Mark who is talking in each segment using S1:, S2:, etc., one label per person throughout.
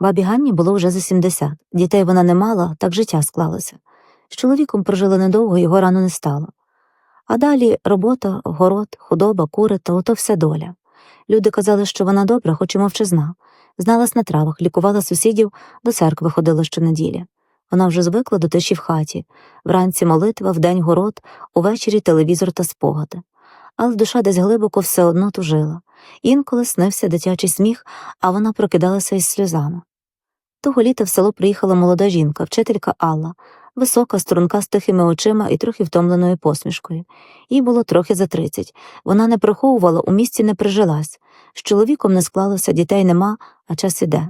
S1: Бабі Ганні було вже за 70. Дітей вона не мала, так життя склалося. З чоловіком прожила недовго, його рано не стало. А далі робота, город, худоба, кури та ото все доля. Люди казали, що вона добра, хоч і мовчазна. Зналась на травах, лікувала сусідів, до церкви ходила щонеділі. Вона вже звикла до тиші в хаті, вранці молитва, вдень город, увечері телевізор та спогади. Але душа десь глибоко все одно тужила. Інколи снився дитячий сміх, а вона прокидалася із сльозами. Того літа в село приїхала молода жінка, вчителька Алла, висока, струнка з тихими очима і трохи втомленою посмішкою. Їй було трохи за тридцять. Вона не приховувала, у місті не прижилась. З чоловіком не склалося, дітей нема, а час іде.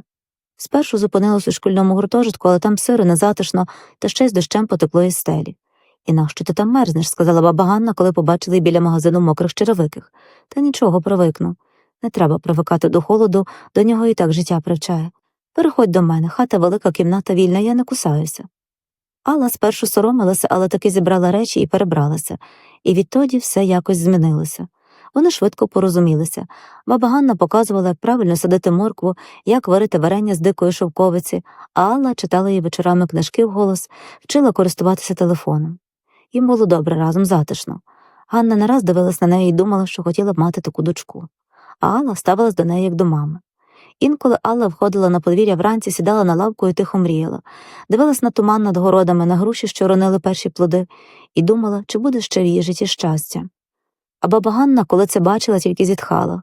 S1: Спершу зупинилась у шкільному гуртожитку, але там сиро, незатишно, та ще й з дощем потекло із стелі. І нащо ти там мерзнеш? сказала баба Ганна, коли побачили біля магазину мокрих черевиких. Та нічого, привикну. Не треба привикати до холоду, до нього і так життя привчає. Переходь до мене, хата велика, кімната вільна, я не кусаюся. Алла спершу соромилася, але таки зібрала речі і перебралася, і відтоді все якось змінилося. Вони швидко порозумілися. Баба Ганна показувала, як правильно садити моркву, як варити варення з дикої шовковиці, а Алла читала їй вечорами книжки вголос, вчила користуватися телефоном. Їм було добре разом затишно. Ганна не раз дивилась на неї і думала, що хотіла б мати таку дочку. А Алла ставилась до неї як до мами. Інколи Алла входила на подвір'я вранці, сідала на лавку і тихо мріяла, дивилась на туман над городами, на груші, що ронили перші плоди, і думала, чи буде ще в її житті щастя. А баба Ганна, коли це бачила, тільки зітхала.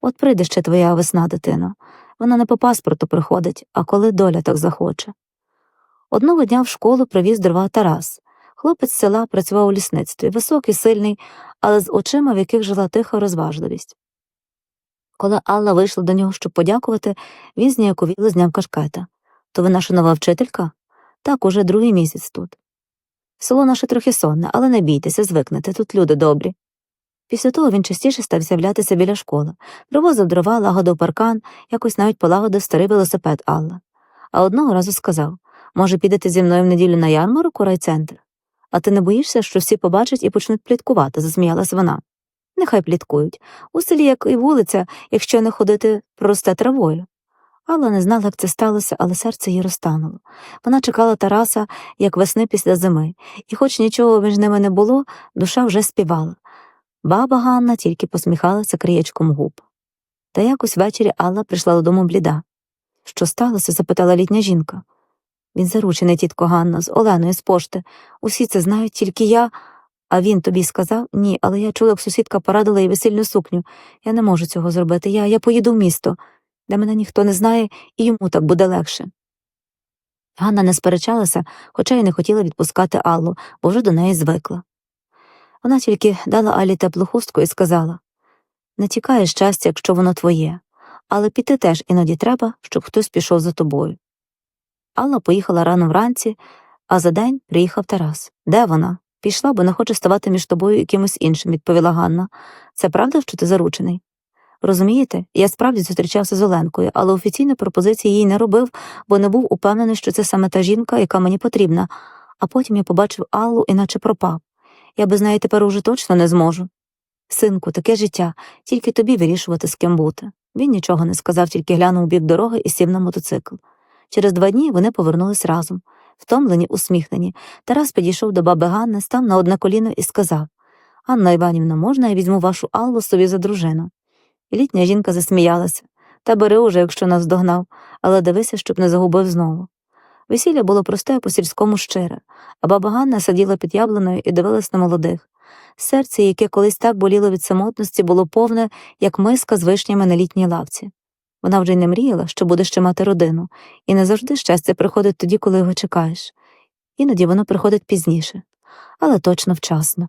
S1: От прийде ще твоя весна, дитино. Вона не по паспорту приходить, а коли доля так захоче. Одного дня в школу привіз дрова Тарас. Хлопець села працював у лісництві, високий, сильний, але з очима, в яких жила тиха розважливість. Коли Алла вийшла до нього, щоб подякувати, він зніяковіло зняв кашкета. То ви наша нова вчителька? Так, уже другий місяць тут. Село наше трохи сонне, але не бійтеся, звикнете, тут люди добрі. Після того він частіше став з'являтися біля школи, привозив дрова, лагодив паркан, якось навіть полагодив старий велосипед Алла. А одного разу сказав може, підете зі мною в неділю на ярмарок у райцентр? А ти не боїшся, що всі побачать і почнуть пліткувати, засміялась вона. Нехай пліткують. У селі, як і вулиця, якщо не ходити, проросте травою. Алла не знала, як це сталося, але серце їй розтануло. Вона чекала Тараса, як весни після зими, і, хоч нічого між ними не було, душа вже співала. Баба Ганна тільки посміхалася краєчком губ. Та якось ввечері Алла прийшла додому бліда. Що сталося? запитала літня жінка. Він заручений, тітко Ганна, з Оленою з пошти. Усі це знають, тільки я. А він тобі сказав ні, але я чула, як сусідка порадила їй весільну сукню. Я не можу цього зробити. Я, я поїду в місто, де мене ніхто не знає, і йому так буде легше. Ганна не сперечалася, хоча й не хотіла відпускати Аллу, бо вже до неї звикла. Вона тільки дала Алі теплу хустку і сказала не тікає щастя, якщо воно твоє, але піти теж іноді треба, щоб хтось пішов за тобою. Алла поїхала рано вранці, а за день приїхав Тарас. Де вона? Пішла, бо не хоче ставати між тобою і кимось іншим, відповіла Ганна. Це правда, що ти заручений? Розумієте, я справді зустрічався з Оленкою, але офіційної пропозиції їй не робив, бо не був упевнений, що це саме та жінка, яка мені потрібна, а потім я побачив Аллу, іначе пропав. Я без неї тепер уже точно не зможу. Синку, таке життя, тільки тобі вирішувати, з ким бути. Він нічого не сказав, тільки глянув у бік дороги і сів на мотоцикл. Через два дні вони повернулись разом, втомлені, усміхнені. Тарас підійшов до баби Ганни, став на одне коліно і сказав Анна Іванівна, можна я візьму вашу Аллу собі за дружину? Літня жінка засміялася. Та бери уже, якщо нас догнав, але дивися, щоб не загубив знову. Весілля було просте по сільському щире, а баба Ганна сиділа під яблуною і дивилась на молодих. Серце, яке колись так боліло від самотності, було повне, як миска з вишнями на літній лавці. Вона вже й не мріяла, що буде ще мати родину, і не завжди щастя приходить тоді, коли його чекаєш. Іноді воно приходить пізніше, але точно вчасно.